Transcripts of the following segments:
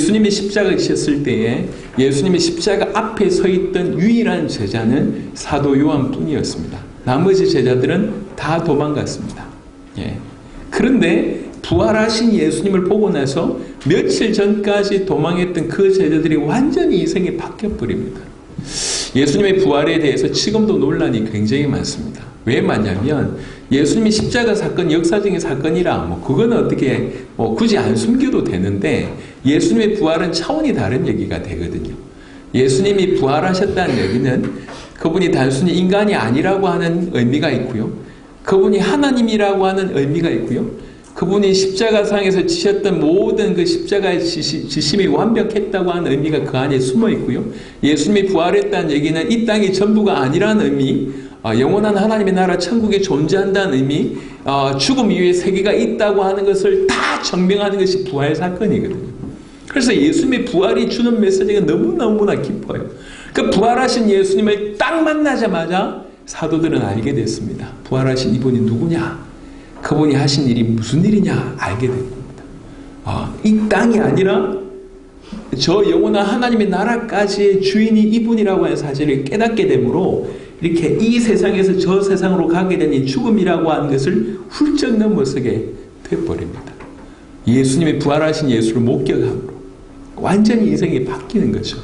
예수님이 십자가 지셨을 때에 예수님이 십자가 앞에 서 있던 유일한 제자는 사도 요한뿐이었습니다. 나머지 제자들은 다 도망갔습니다. 예. 그런데 부활하신 예수님을 보고 나서 며칠 전까지 도망했던 그 제자들이 완전히 인생이 바뀌어 버립니다. 예수님의 부활에 대해서 지금도 논란이 굉장히 많습니다. 왜 많냐면 예수님이 십자가 사건 역사적인 사건이라 뭐 그거는 어떻게 뭐 굳이 안 숨겨도 되는데 예수님의 부활은 차원이 다른 얘기가 되거든요. 예수님이 부활하셨다는 얘기는 그분이 단순히 인간이 아니라고 하는 의미가 있고요. 그분이 하나님이라고 하는 의미가 있고요. 그분이 십자가상에서 지셨던 모든 그 십자가의 지심이 완벽했다고 하는 의미가 그 안에 숨어 있고요. 예수님이 부활했다는 얘기는 이 땅이 전부가 아니라는 의미, 어, 영원한 하나님의 나라 천국에 존재한다는 의미, 어, 죽음 이후에 세계가 있다고 하는 것을 다 증명하는 것이 부활 사건이거든요. 그래서 예수님의 부활이 주는 메시지가 너무너무나 깊어요. 그 부활하신 예수님을 딱 만나자마자 사도들은 알게 됐습니다. 부활하신 이분이 누구냐? 그분이 하신 일이 무슨 일이냐? 알게 된 겁니다. 아, 이 땅이 아니라 저 영원한 하나님의 나라까지의 주인이 이분이라고 하는 사실을 깨닫게 되므로 이렇게 이 세상에서 저 세상으로 가게 된이 죽음이라고 하는 것을 훌쩍 넘어서게 되어버립니다. 예수님이 부활하신 예수를 목격함으로 완전히 인생이 바뀌는 거죠.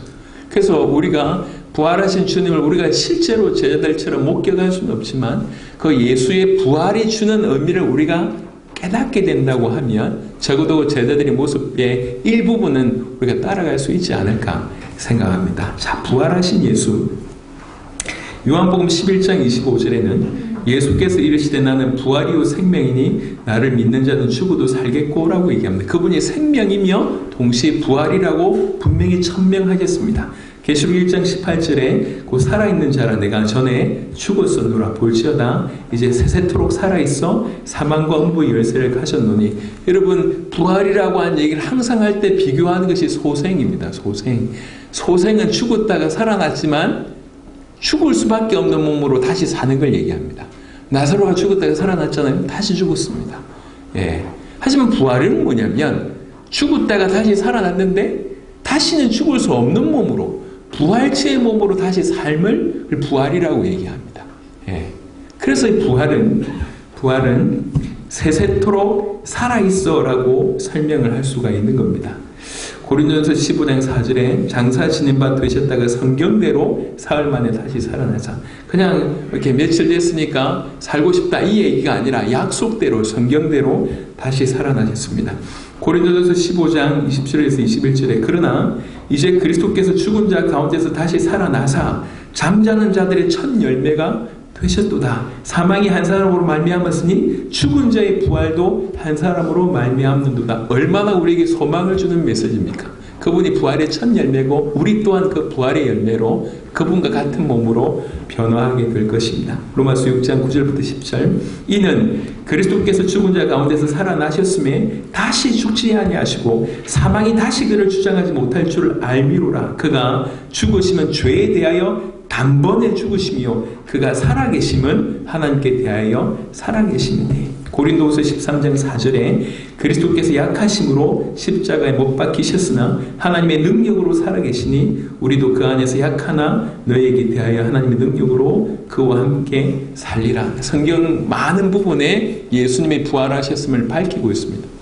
그래서 우리가 부활하신 주님을 우리가 실제로 제자들처럼 목격할 수는 없지만 그 예수의 부활이 주는 의미를 우리가 깨닫게 된다고 하면 적어도 제자들의 모습의 일부분은 우리가 따라갈 수 있지 않을까 생각합니다. 자, 부활하신 예수. 요한복음 11장 25절에는 예수께서 이르시되 나는 부활이요 생명이니 나를 믿는 자는 죽어도 살겠고라고 얘기합니다. 그분이 생명이며 동시에 부활이라고 분명히 천명하겠습니다. 계시록 1장 18절에 그 살아있는 자라 내가 전에 죽었었노라 볼지어다 이제 세세토록 살아있어 사망과 음부 열쇠를 가셨노니 여러분 부활이라고 하는 얘기를 항상 할 때 비교하는 것이 소생입니다. 소생. 소생은 죽었다가 살아났지만 죽을 수밖에 없는 몸으로 다시 사는 걸 얘기합니다. 나사로가 죽었다가 살아났잖아요. 다시 죽었습니다. 예. 하지만 부활은 뭐냐면 죽었다가 다시 살아났는데 다시는 죽을 수 없는 몸으로 부활체의 몸으로 다시 삶을 부활이라고 얘기합니다. 예. 그래서 부활은 부활은 세세토록 살아있어라고 설명을 할 수가 있는 겁니다. 고린도전서 15장 4절에 장사 지낸 바 되셨다가 성경대로 사흘 만에 다시 살아나자. 그냥 이렇게 며칠 됐으니까 살고 싶다 이 얘기가 아니라 약속대로 성경대로 다시 살아나셨습니다. 고린도전서 15장 27절에서 21절에 그러나 이제 그리스도께서 죽은 자 가운데서 다시 살아나사 잠자는 자들의 첫 열매가 되셨도다. 사망이 한 사람으로 말미암았으니 죽은 자의 부활도 한 사람으로 말미암는도다. 얼마나 우리에게 소망을 주는 메시지입니까? 그분이 부활의 첫 열매고 우리 또한 그 부활의 열매로 그분과 같은 몸으로 변화하게 될 것입니다. 로마서 6장 9절부터 10절 이는 그리스도께서 죽은 자 가운데서 살아나셨음에 다시 죽지 아니하시고 사망이 다시 그를 주장하지 못할 줄을 알미로라. 그가 죽으시면 죄에 대하여 단번에 죽으시며 그가 살아계심은 하나님께 대하여 살아계심이니 고린도후서 13장 4절에 그리스도께서 약하심으로 십자가에 못 박히셨으나 하나님의 능력으로 살아계시니 우리도 그 안에서 약하나 너에게 대하여 하나님의 능력으로 그와 함께 살리라. 성경 많은 부분에 예수님의 부활하셨음을 밝히고 있습니다.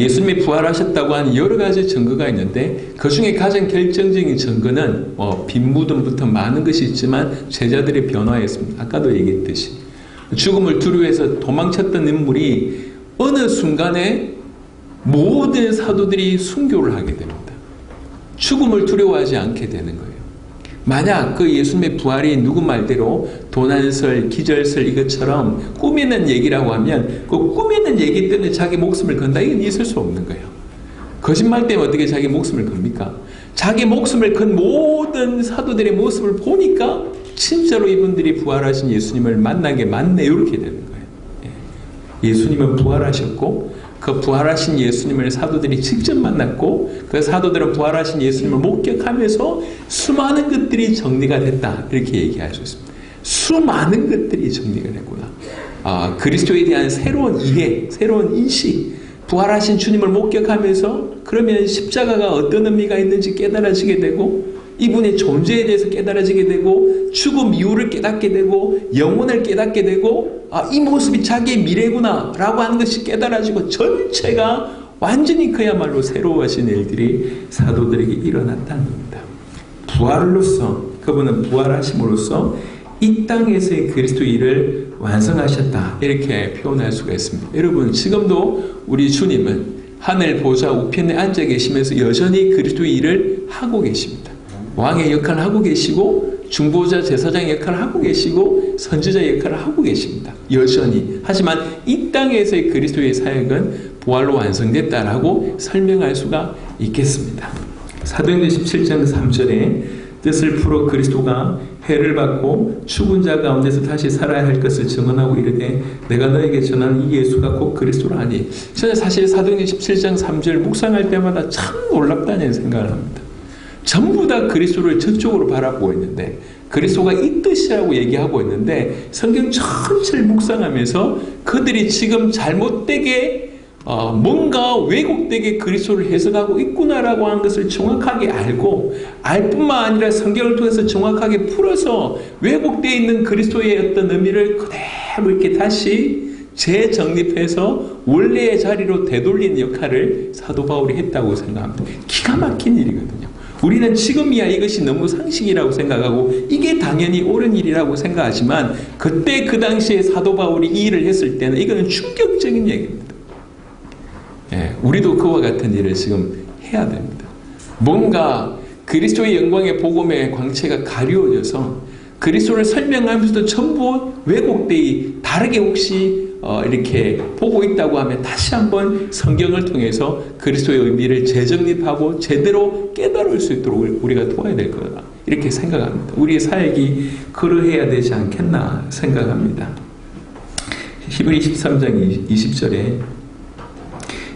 예수님이 부활하셨다고 하는 여러 가지 증거가 있는데 그 중에 가장 결정적인 증거는 뭐 빈무덤부터 많은 것이 있지만 제자들의 변화였습니다. 아까도 얘기했듯이 죽음을 두려워해서 도망쳤던 인물이 어느 순간에 모든 사도들이 순교를 하게 됩니다. 죽음을 두려워하지 않게 되는 거예요. 만약 그 예수님의 부활이 누구 말대로 도난설, 기절설 이것처럼 꾸미는 얘기라고 하면 그 꾸미는 얘기 때문에 자기 목숨을 건다 이건 있을 수 없는 거예요. 거짓말 때문에 어떻게 자기 목숨을 겁니까? 자기 목숨을 건 모든 사도들의 모습을 보니까 진짜로 이분들이 부활하신 예수님을 만난 게 맞네 이렇게 되는 거예요. 예수님은 부활하셨고 그 부활하신 예수님을 사도들이 직접 만났고 그 사도들은 부활하신 예수님을 목격하면서 수많은 것들이 정리가 됐다 이렇게 얘기할 수 있습니다. 수많은 것들이 정리가 됐구나. 아, 그리스도에 대한 새로운 이해, 새로운 인식, 부활하신 주님을 목격하면서 그러면 십자가가 어떤 의미가 있는지 깨달아지게 되고 이분의 존재에 대해서 깨달아지게 되고 죽음 이유를 깨닫게 되고 영혼을 깨닫게 되고 아, 이 모습이 자기의 미래구나 라고 하는 것이 깨달아지고 전체가 완전히 그야말로 새로워진 일들이 사도들에게 일어났다는 겁니다. 부활로서 그분은 부활하심으로써 이 땅에서의 그리스도 일을 완성하셨다 이렇게 표현할 수가 있습니다. 여러분 지금도 우리 주님은 하늘 보좌 우편에 앉아 계시면서 여전히 그리스도 일을 하고 계십니다. 왕의 역할을 하고 계시고 중보자 제사장 역할을 하고 계시고 선지자 역할을 하고 계십니다. 여전히 하지만 이 땅에서의 그리스도의 사역은 부활로 완성됐다라고 설명할 수가 있겠습니다. 사도행전 17장 3절에 뜻을 풀어 그리스도가 해를 받고 죽은 자 가운데서 다시 살아야 할 것을 증언하고 이르되 내가 너에게 전한 이 예수가 곧 그리스도라 하니 저는 사실 사도행전 17장 3절 묵상할 때마다 참 놀랍다는 생각을 합니다. 전부 다 그리스도를 저쪽으로 바라보고 있는데 그리스도가 이 뜻이라고 얘기하고 있는데 성경 전체를 묵상하면서 그들이 지금 잘못되게 어, 뭔가 왜곡되게 그리스도를 해석하고 있구나라고 하는 것을 정확하게 알고 알 뿐만 아니라 성경을 통해서 정확하게 풀어서 왜곡되어 있는 그리스도의 어떤 의미를 그대로 이렇게 다시 재정립해서 원래의 자리로 되돌리는 역할을 사도 바울이 했다고 생각합니다. 기가 막힌 일이거든요. 우리는 지금이야 이것이 너무 상식이라고 생각하고 이게 당연히 옳은 일이라고 생각하지만 그때 그 당시에 사도 바울이 이 일을 했을 때는 이거는 충격적인 얘기입니다. 예, 우리도 그와 같은 일을 지금 해야 됩니다. 뭔가 그리스도의 영광의 복음의 광채가 가리워져서 그리스도를 설명하면서도 전부 왜곡되이 다르게 혹시 어, 이렇게 보고 있다고 하면 다시 한번 성경을 통해서 그리스도의 의미를 재정립하고 제대로 깨달을 수 있도록 우리가 도와야 될 거다. 이렇게 생각합니다. 우리의 사역이 그러해야 되지 않겠나 생각합니다. 히브리 13장 20절에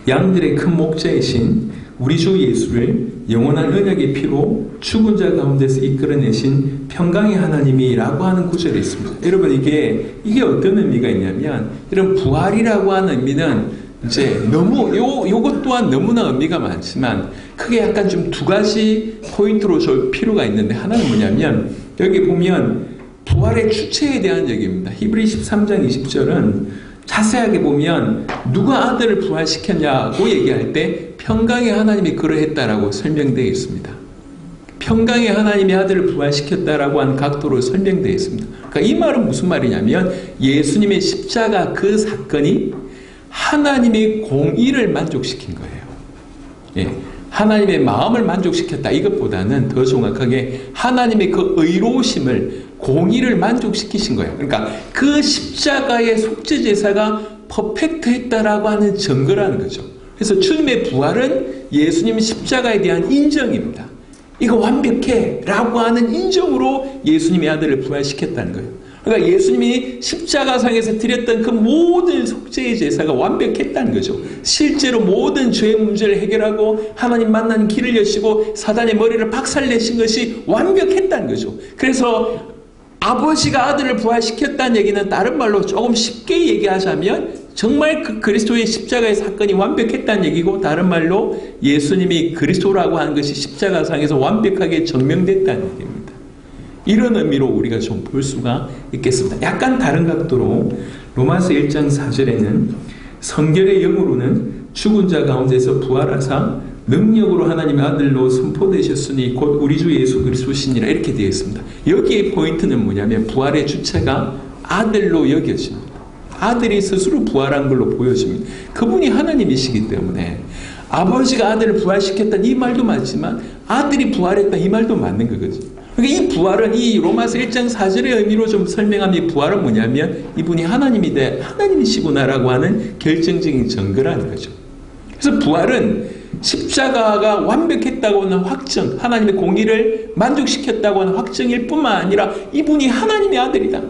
양들의 큰 목자이신 우리 주 예수를 영원한 언약의 피로 죽은 자 가운데서 이끌어내신 평강의 하나님이라고 하는 구절이 있습니다. 여러분 이게 이게 어떤 의미가 있냐면 이런 부활이라고 하는 의미는 이제 너무 요 요것 또한 너무나 의미가 많지만 크게 약간 좀 두 가지 포인트로 줄 필요가 있는데 하나는 뭐냐면 여기 보면 부활의 주체에 대한 얘기입니다. 히브리 13장 20절은 자세하게 보면 누가 아들을 부활시켰냐고 얘기할 때 평강의 하나님이 그러했다라고 설명되어 있습니다. 평강의 하나님이 아들을 부활시켰다라고 하는 각도로 설명되어 있습니다. 그러니까 이 말은 무슨 말이냐면 예수님의 십자가 그 사건이 하나님의 공의를 만족시킨 거예요. 예. 하나님의 마음을 만족시켰다. 이것보다는 더 정확하게 하나님의 그 의로우심을 공의를 만족시키신 거예요. 그러니까 그 십자가의 속죄 제사가 퍼펙트했다라고 하는 증거라는 거죠. 그래서 주님의 부활은 예수님 십자가에 대한 인정입니다. 이거 완벽해 라고 하는 인정으로 예수님의 아들을 부활시켰다는 거예요. 그러니까 예수님이 십자가상에서 드렸던 그 모든 속죄의 제사가 완벽했다는 거죠. 실제로 모든 죄의 문제를 해결하고 하나님 만나는 길을 여시고 사단의 머리를 박살내신 것이 완벽했다는 거죠. 그래서 아버지가 아들을 부활시켰다는 얘기는 다른 말로 조금 쉽게 얘기하자면 정말 그 그리스도의 십자가의 사건이 완벽했다는 얘기고 다른 말로 예수님이 그리스도라고 하는 것이 십자가상에서 완벽하게 증명됐다는 얘기입니다. 이런 의미로 우리가 좀 볼 수가 있겠습니다. 약간 다른 각도로 로마서 1장 4절에는 성결의 영으로는 죽은 자 가운데서 부활하사 능력으로 하나님의 아들로 선포되셨으니 곧 우리 주 예수 그리스도시니라 이렇게 되어 있습니다. 여기에 포인트는 뭐냐면 부활의 주체가 아들로 여겨집니다. 아들이 스스로 부활한 걸로 보여집니다. 그분이 하나님이시기 때문에 아버지가 아들을 부활시켰다는 이 말도 맞지만 아들이 부활했다 이 말도 맞는 거거든요. 그러니까 이 부활은 이 로마서 1장 4절의 의미로 좀 설명하면 이 부활은 뭐냐면 이분이 하나님이 돼 하나님이시구나라고 하는 결정적인 증거라는 거죠. 그래서 부활은 십자가가 완벽했다고 하는 확증, 하나님의 공의를 만족시켰다고 하는 확증일 뿐만 아니라 이분이 하나님의 아들이다.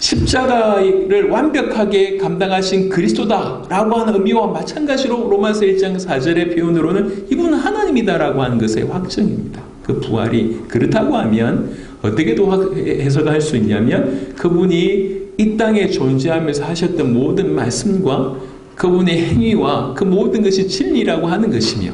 십자가를 완벽하게 감당하신 그리스도다라고 하는 의미와 마찬가지로 로마서 1장 4절의 표현으로는 이분은 하나님이다라고 하는 것의 확증입니다. 그 부활이 그렇다고 하면 어떻게 도 해석할 수 있냐면 그분이 이 땅에 존재하면서 하셨던 모든 말씀과 그분의 행위와 그 모든 것이 진리라고 하는 것이며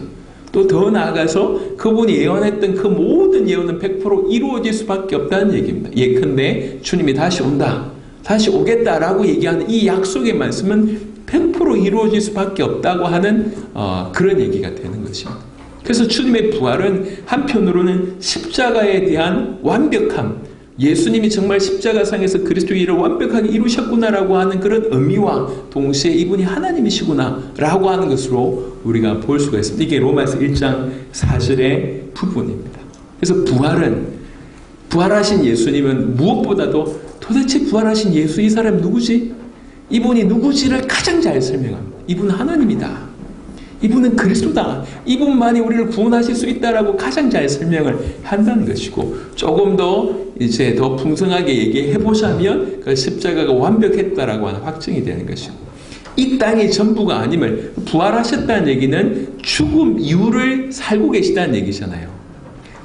또 더 나아가서 그분이 예언했던 그 모든 예언은 100% 이루어질 수밖에 없다는 얘기입니다. 예컨대 주님이 다시 온다. 다시 오겠다라고 얘기하는 이 약속의 말씀은 100% 이루어질 수밖에 없다고 하는 어, 그런 얘기가 되는 것입니다. 그래서 주님의 부활은 한편으로는 십자가에 대한 완벽함, 예수님이 정말 십자가상에서 그리스도의 일을 완벽하게 이루셨구나라고 하는 그런 의미와 동시에 이분이 하나님이시구나라고 하는 것으로 우리가 볼 수가 있습니다. 이게 로마서 1장 4절의 부분입니다. 그래서 부활은 부활하신 예수님은 무엇보다도 도대체 부활하신 예수 이 사람 누구지? 이분이 누구지를 가장 잘 설명합니다. 이분 하나님이다. 이분은 그리스도다. 이분만이 우리를 구원하실 수 있다라고 가장 잘 설명을 한다는 것이고 조금 더 이제 더 풍성하게 얘기해 보자면 그 십자가가 완벽했다라고 하는 확증이 되는 것이고 이 땅이 전부가 아님을 부활하셨다는 얘기는 죽음 이후를 살고 계시다는 얘기잖아요.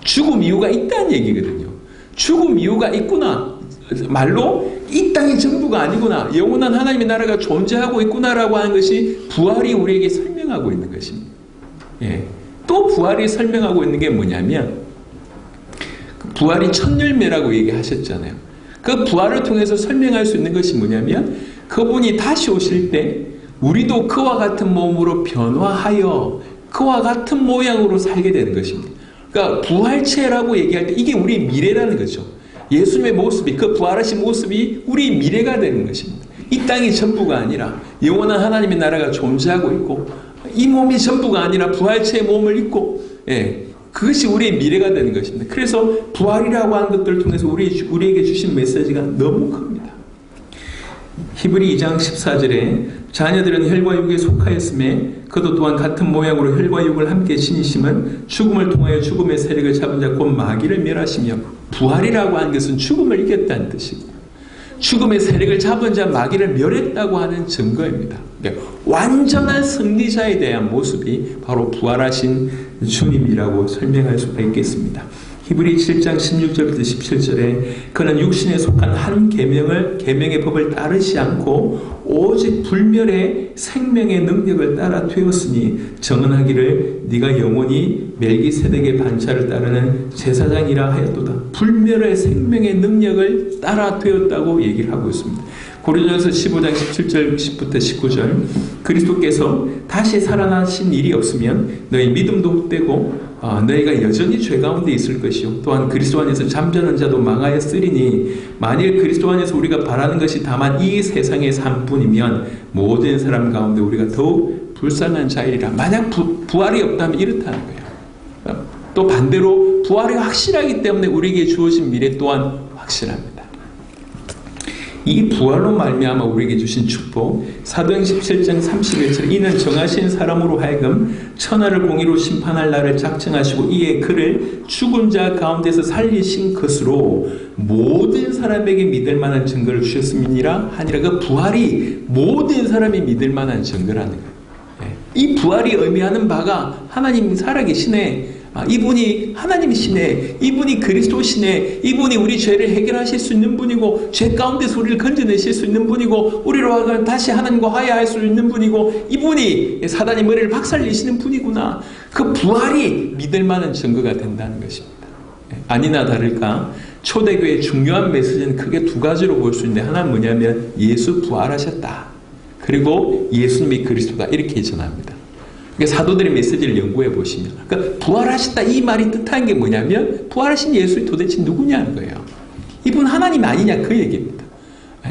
죽음 이유가 있다는 얘기거든요. 죽음 이유가 있구나. 말로 이 땅이 전부가 아니구나. 영원한 하나님의 나라가 존재하고 있구나라고 하는 것이 부활이 우리에게 설명하고 있는 것입니다. 예. 또 부활이 설명하고 있는 게 뭐냐면 부활이 첫 열매라고 얘기하셨잖아요. 그 부활을 통해서 설명할 수 있는 것이 뭐냐면 그분이 다시 오실 때 우리도 그와 같은 몸으로 변화하여 그와 같은 모양으로 살게 되는 것입니다. 그러니까 부활체라고 얘기할 때 이게 우리의 미래라는 거죠. 예수님의 모습이 그 부활하신 모습이 우리 미래가 되는 것입니다. 이 땅이 전부가 아니라 영원한 하나님의 나라가 존재하고 있고 이 몸이 전부가 아니라 부활체의 몸을 입고 예, 그것이 우리의 미래가 되는 것입니다. 그래서 부활이라고 하는 것들을 통해서 우리, 우리에게 주신 메시지가 너무 큽니다. 히브리 2장 14절에 자녀들은 혈과 육에 속하였음에 그도 또한 같은 모양으로 혈과 육을 함께 지니심은 죽음을 통하여 죽음의 세력을 잡은 자 곧 마귀를 멸하시며 부활이라고 하는 것은 죽음을 이겼다는 뜻이고 죽음의 세력을 잡은 자 마귀를 멸했다고 하는 증거입니다. 그러니까 완전한 승리자에 대한 모습이 바로 부활하신 주님이라고 설명할 수가 있겠습니다. 히브리 7장 16절부터 17절에 그는 육신에 속한 한 계명을 계명의 법을 따르지 않고 오직 불멸의 생명의 능력을 따라 되었으니 정언하기를 네가 영원히 멜기세덱의 반차를 따르는 제사장이라 하였도다. 불멸의 생명의 능력을 따라 되었다고 얘기를 하고 있습니다. 고린도전서 15장 17절 10부터 19절 그리스도께서 다시 살아나신 일이 없으면 너희 믿음도 헛되고 어, 너희가 여전히 죄 가운데 있을 것이요. 또한 그리스도 안에서 잠자는 자도 망하였으리니 만일 그리스도 안에서 우리가 바라는 것이 다만 이 세상의 삶뿐이면 모든 사람 가운데 우리가 더욱 불쌍한 자이라. 만약 부, 부활이 없다면 이렇다는 거예요. 어, 또 반대로 부활이 확실하기 때문에 우리에게 주어진 미래 또한 확실합니다 이 부활로 말미암아 우리에게 주신 축복 사도행 17장 31절 이는 정하신 사람으로 하여금 천하를 공의로 심판할 날을 작정하시고 이에 그를 죽은 자 가운데서 살리신 것으로 모든 사람에게 믿을 만한 증거를 주셨음이니라 하니라. 그 부활이 모든 사람이 믿을 만한 증거라는 거예요. 이 부활이 의미하는 바가 하나님 살아계시네 아, 이분이 하나님이시네. 이분이 그리스도시네. 이분이 우리 죄를 해결하실 수 있는 분이고 죄 가운데서 우리를 건져내실 수 있는 분이고 우리로 하여금 다시 하나님과 화해할 수 있는 분이고 이분이 사단의 머리를 박살내시는 분이구나. 그 부활이 믿을 만한 증거가 된다는 것입니다. 예, 아니나 다를까 초대교회의 중요한 메시지는 크게 두 가지로 볼 수 있는데 하나는 뭐냐면 예수 부활하셨다. 그리고 예수님이 그리스도다. 이렇게 전합니다. 그러니까 사도들의 메시지를 연구해 보시면 그러니까 부활하셨다 이 말이 뜻하는 게 뭐냐면 부활하신 예수이 도대체 누구냐는 거예요. 이분 하나님 아니냐 그 얘기입니다.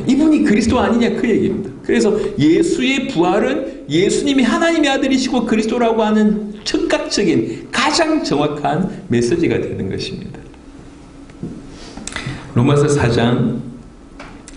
이분이 그리스도 아니냐 그 얘기입니다. 그래서 예수의 부활은 예수님이 하나님의 아들이시고 그리스도라고 하는 즉각적인 가장 정확한 메시지가 되는 것입니다. 로마서 4장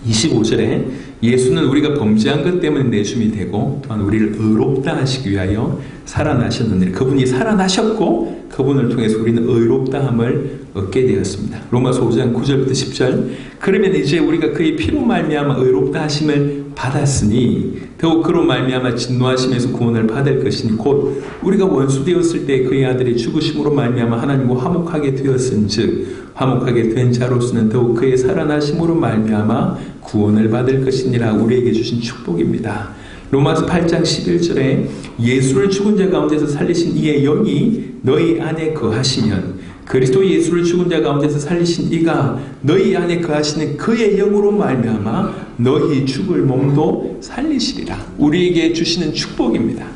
25절에 예수는 우리가 범죄한 것 때문에 내줌이 되고 또한 우리를 의롭다 하시기 위하여 살아나셨는데 그분이 살아나셨고 그분을 통해서 우리는 의롭다함을 얻게 되었습니다. 로마서 5장 9절부터 10절 그러면 이제 우리가 그의 피로 말미암아 의롭다 하심을 받았으니 더욱 그로 말미암아 진노하심에서 구원을 받을 것이니 곧 우리가 원수 되었을 때 그의 아들이 죽으심으로 말미암아 하나님과 화목하게 되었은즉 화목하게 된 자로서는 더욱 그의 살아나심으로 말미암아 구원을 받을 것이니라 우리에게 주신 축복입니다. 로마서 8장 11절에 예수를 죽은 자 가운데서 살리신 이의 영이 너희 안에 거하시면 그리스도 예수를 죽은 자 가운데서 살리신 이가 너희 안에 거하시는 그의 영으로 말미암아 너희 죽을 몸도 살리시리라. 우리에게 주시는 축복입니다.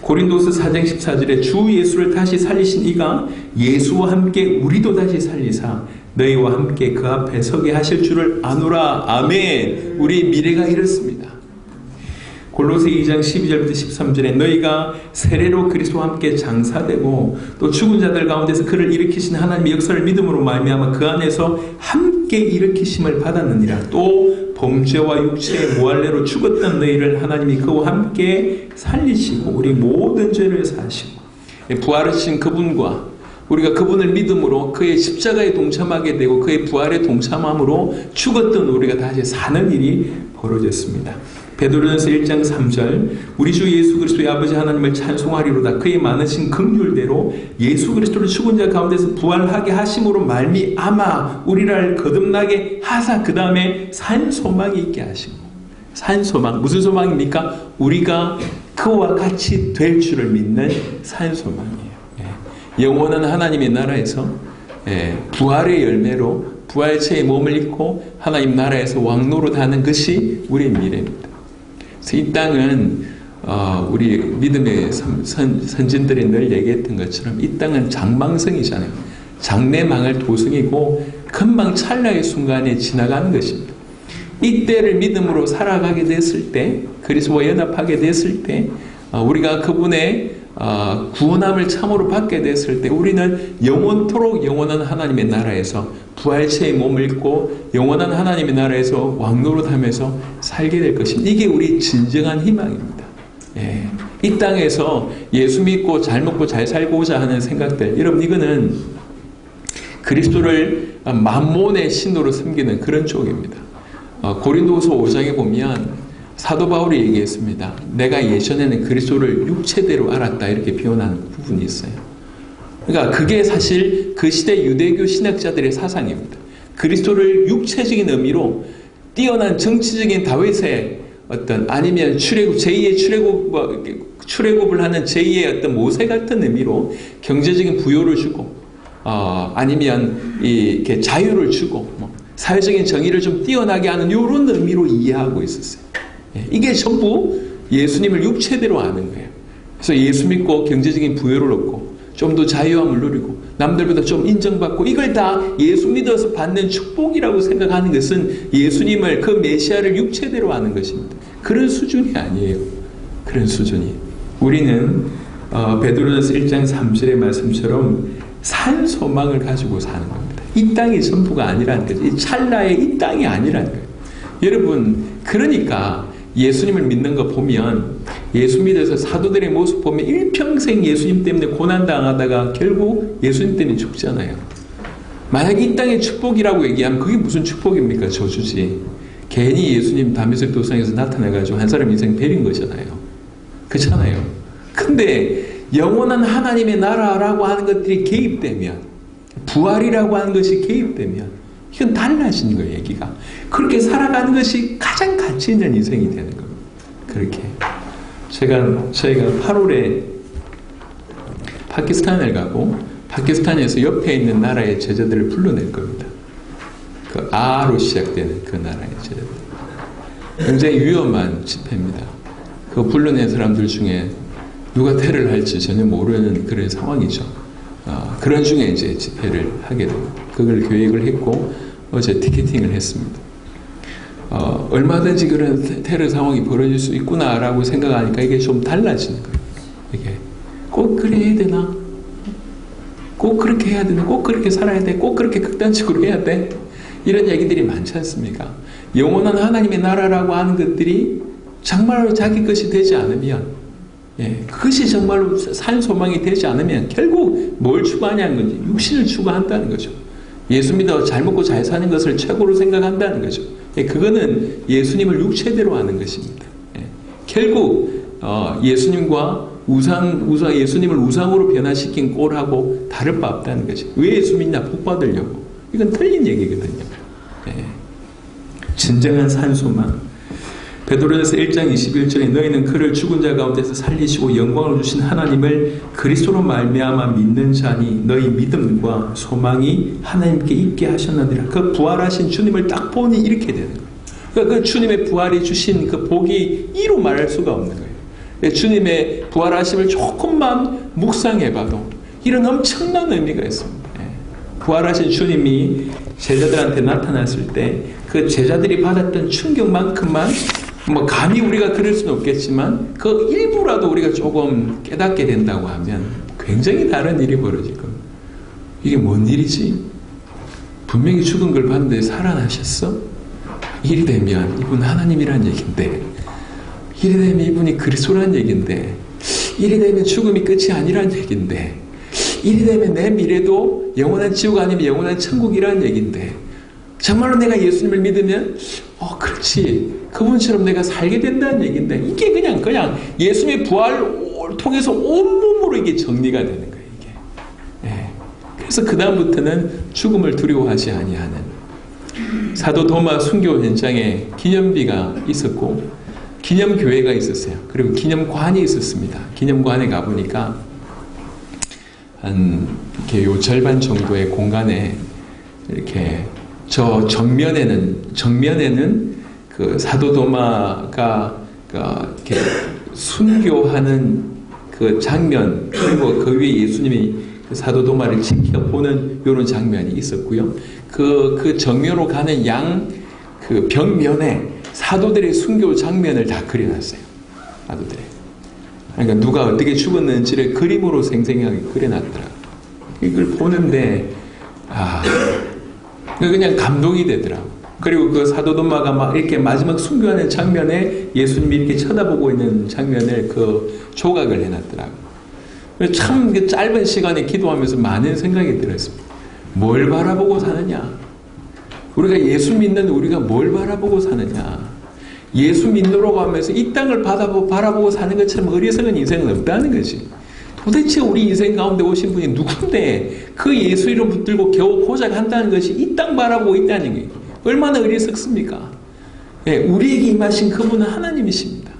고린도서 4장 14절에 주 예수를 다시 살리신 이가 예수와 함께 우리도 다시 살리사 너희와 함께 그 앞에 서게 하실 줄을 아노라. 아멘. 우리 미래가 이렇습니다. 골로새 2장 12절부터 13절에 너희가 세례로 그리스도와 함께 장사되고 또 죽은 자들 가운데서 그를 일으키신 하나님의 역사를 믿음으로 말미암아 그 안에서 함께 일으키심을 받았느니라. 또 범죄와 육체의 무할례로 죽었던 너희를 하나님이 그와 함께 살리시고 우리 모든 죄를 사시고 부활하신 그분과 우리가 그분을 믿음으로 그의 십자가에 동참하게 되고 그의 부활에 동참함으로 죽었던 우리가 다시 사는 일이 벌어졌습니다. 베드로전서 1장 3절 우리 주 예수 그리스도의 아버지 하나님을 찬송하리로다 그의 많으신 긍휼대로 예수 그리스도를 죽은 자 가운데서 부활하게 하심으로 말미암아 우리를 거듭나게 하사 그 다음에 산 소망이 있게 하시고 산 소망 무슨 소망입니까? 우리가 그와 같이 될 줄을 믿는 산 소망이에요. 예. 영원한 하나님의 나라에서 예, 부활의 열매로 부활체의 몸을 입고 하나님 나라에서 왕노릇하는 것이 우리의 미래입니다. 그래서 이 땅은 어, 우리 믿음의 선, 선, 선진들이 늘 얘기했던 것처럼 이 땅은 장망성이잖아요. 장래망을 도성이고 금방 찰나의 순간에 지나가는 것입니다. 이때를 믿음으로 살아가게 됐을 때, 그리스도와 연합하게 됐을 때, 어, 우리가 그분의 어, 구원함을 참으로 받게 됐을 때 우리는 영원토록 영원한 하나님의 나라에서 부활체의 몸을 입고 영원한 하나님의 나라에서 왕노릇하면서 살게 될 것입니다. 이게 우리 진정한 희망입니다. 예. 이 땅에서 예수 믿고 잘 먹고 잘 살고자 하는 생각들, 여러분 이거는 그리스도를 만몬의 신으로 섬기는 그런 쪽입니다. 어, 고린도서 5장에 보면 사도 바울이 얘기했습니다. 내가 예전에는 그리스도를 육체대로 알았다 이렇게 표현하는 부분이 있어요. 그러니까 그게 사실 그 시대 유대교 신학자들의 사상입니다. 그리스도를 육체적인 의미로 뛰어난 정치적인 다윗의 어떤 아니면 출애굽 제2의 출애굽 뭐, 출애굽을 하는 제2의 어떤 모세 같은 의미로 경제적인 부여를 주고 어, 아니면 이렇게 자유를 주고 뭐 사회적인 정의를 좀 뛰어나게 하는 이런 의미로 이해하고 있었어요. 예, 이게 전부 예수님을 육체대로 아는 거예요. 그래서 예수 믿고 경제적인 부여를 얻고 좀 더 자유함을 누리고 남들보다 좀 인정받고 이걸 다 예수 믿어서 받는 축복이라고 생각하는 것은 예수님을 그 메시아를 육체대로 아는 것입니다. 그런 수준이 아니에요. 그런 수준이. 우리는 어, 베드로전서 1장 3절의 말씀처럼 산 소망을 가지고 사는 겁니다. 이 땅이 전부가 아니라는 거죠. 이 찰나의 이 땅이 아니라는 거예요. 여러분 그러니까 예수님을 믿는 거 보면 예수 믿어서 사도들의 모습 보면 일평생 예수님 때문에 고난당하다가 결국 예수님 때문에 죽잖아요. 만약 이 땅의 축복이라고 얘기하면 그게 무슨 축복입니까? 저주지. 괜히 예수님 다메섹 도상에서 나타나가지고 한 사람 인생 베린 거잖아요. 그렇잖아요. 근데 영원한 하나님의 나라라고 하는 것들이 개입되면 부활이라고 하는 것이 개입되면 이건 달라지는 거예요, 얘기가. 그렇게 살아가는 것이 가장 가치 있는 인생이 되는 겁니다. 그렇게. 제가, 저희가 8월에 파키스탄을 가고, 파키스탄에서 옆에 있는 나라의 제자들을 불러낼 겁니다. 그 아로 시작되는 그 나라의 제자들. 굉장히 위험한 집회입니다. 그 불러낸 사람들 중에 누가 테러를 할지 전혀 모르는 그런 상황이죠. 어, 그런 중에 이제 집회를 하게 됩니다. 그걸 계획을 했고 어제 티켓팅을 했습니다. 어, 얼마든지 그런 테러 상황이 벌어질 수 있구나라고 생각하니까 이게 좀 달라지는 거예요. 이게 꼭 그래야 되나? 꼭 그렇게 해야 되나? 꼭 그렇게 살아야 돼? 꼭 그렇게 극단적으로 해야 돼? 이런 얘기들이 많지 않습니까? 영원한 하나님의 나라라고 하는 것들이 정말로 자기 것이 되지 않으면 예, 그것이 정말로 산 소망이 되지 않으면 결국 뭘 추구하냐는 건지 육신을 추구한다는 거죠. 예수 믿어 잘 먹고 잘 사는 것을 최고로 생각한다는 거죠. 예, 그거는 예수님을 육체대로 하는 것입니다. 예, 결국 어, 예수님과 우상, 우상, 예수님을 우상으로 변화시킨 꼴하고 다를 바 없다는 거죠. 왜 예수 믿냐? 복 받으려고. 이건 틀린 얘기거든요. 예, 진정한 산소망. 베드로전서 1장 21절에 너희는 그를 죽은 자 가운데서 살리시고 영광을 주신 하나님을 그리스도로 말미암아 믿는 자니 너희 믿음과 소망이 하나님께 있게 하셨느니라. 그 부활하신 주님을 딱 보니 이렇게 되는 거예요. 그러니까 그 주님의 부활이 주신 그 복이 이로 말할 수가 없는 거예요. 네, 주님의 부활하심을 조금만 묵상해봐도 이런 엄청난 의미가 있습니다. 예. 부활하신 주님이 제자들한테 나타났을 때 그 제자들이 받았던 충격만큼만 뭐 감히 우리가 그럴 수는 없겠지만 그 일부라도 우리가 조금 깨닫게 된다고 하면 굉장히 다른 일이 겁니다. 이게 뭔 일이지? 분명히 죽은 걸 봤는데 살아나셨어? 일이 되면 이분 하나님이란 얘기인데 일이 되면 이분이 그리스도란 얘기인데 일이 되면 죽음이 끝이 아니란 얘기인데 일이 되면 내 미래도 영원한 지옥 아니면 영원한 천국이란 얘기인데 정말로 내가 예수님을 믿으면 어 그렇지 그분처럼 내가 살게 된다는 얘기인데 이게 그냥 그냥 예수님의 부활을 통해서 온몸으로 이게 정리가 되는 거예요 이게 예. 그래서 그 다음부터는 죽음을 두려워하지 아니하는 사도 도마 순교 현장에 기념비가 있었고 기념교회가 있었어요. 그리고 기념관이 있었습니다. 기념관에 가보니까 한 이렇게 요 절반 정도의 공간에 이렇게 저 정면에는 정면에는 그 사도 도마가 그 이렇게 순교하는 그 장면 그리고 그 위에 예수님이 그 사도 도마를 지켜보는 이런 장면이 있었고요. 그, 그 정면으로 가는 양 그 벽면에 사도들의 순교 장면을 다 그려놨어요. 사도들의. 그러니까 누가 어떻게 죽었는지를 그림으로 생생하게 그려놨더라고요. 이걸 보는데, 아, 그냥 감동이 되더라고요. 그리고 그 사도 도마가 막 이렇게 마지막 순교하는 장면에 예수님이 이렇게 쳐다보고 있는 장면을 그 조각을 해놨더라고요. 참 그 짧은 시간에 기도하면서 많은 생각이 들었습니다. 뭘 바라보고 사느냐? 우리가 예수 믿는 우리가 뭘 바라보고 사느냐? 예수 믿노라고 하면서 이 땅을 바라보고 사는 것처럼 어리석은 인생은 없다는 거지. 도대체 우리 인생 가운데 오신 분이 누군데 그 예수 이름 붙들고 겨우 포장한다는 것이 이 땅 바라보고 있다는 게 얼마나 어리석습니까? 예, 우리에게 임하신 그분은 하나님이십니다.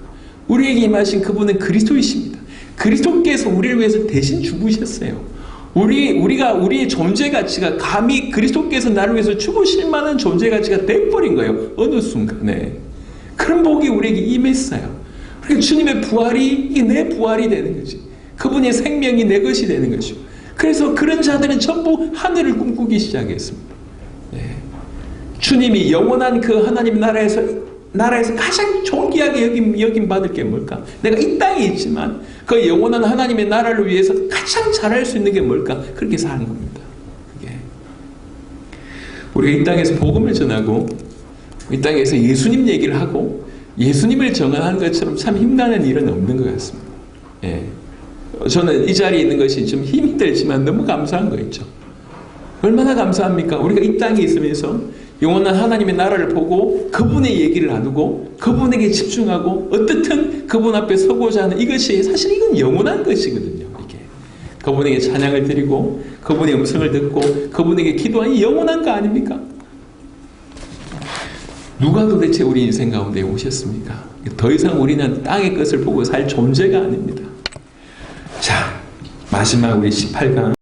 우리에게 임하신 그분은 그리스도이십니다. 그리스도께서 우리를 위해서 대신 죽으셨어요. 우리 우리가 우리의 존재 가치가 감히 그리스도께서 나를 위해서 죽으실 만한 존재 가치가 돼버린 거예요. 어느 순간에 그런 복이 우리에게 임했어요. 그러니까 주님의 부활이 이게 내 부활이 되는 거지. 그분의 생명이 내 것이 되는 것이고. 그래서 그런 자들은 전부 하늘을 꿈꾸기 시작했습니다. 예. 주님이 영원한 그 하나님 나라에서 나라에서 가장 존귀하게 여김, 여김 받을 게 뭘까? 내가 이 땅에 있지만 그 영원한 하나님의 나라를 위해서 가장 잘할 수 있는 게 뭘까? 그렇게 사는 겁니다. 그게. 우리가 이 땅에서 복음을 전하고 이 땅에서 예수님 얘기를 하고 예수님을 정언하는 것처럼 참 힘나는 일은 없는 것 같습니다. 예. 저는 이 자리에 있는 것이 좀 힘이 들지만 너무 감사한 거 있죠. 얼마나 감사합니까? 우리가 이 땅에 있으면서 영원한 하나님의 나라를 보고 그분의 얘기를 나누고 그분에게 집중하고 어떻든 그분 앞에 서고자 하는 이것이 사실 이건 영원한 것이거든요. 이게 그분에게 찬양을 드리고 그분의 음성을 듣고 그분에게 기도하니 영원한 거 아닙니까? 누가 도대체 우리 인생 가운데 오셨습니까? 더 이상 우리는 땅의 것을 보고 살 존재가 아닙니다. 자, 마지막 우리 18강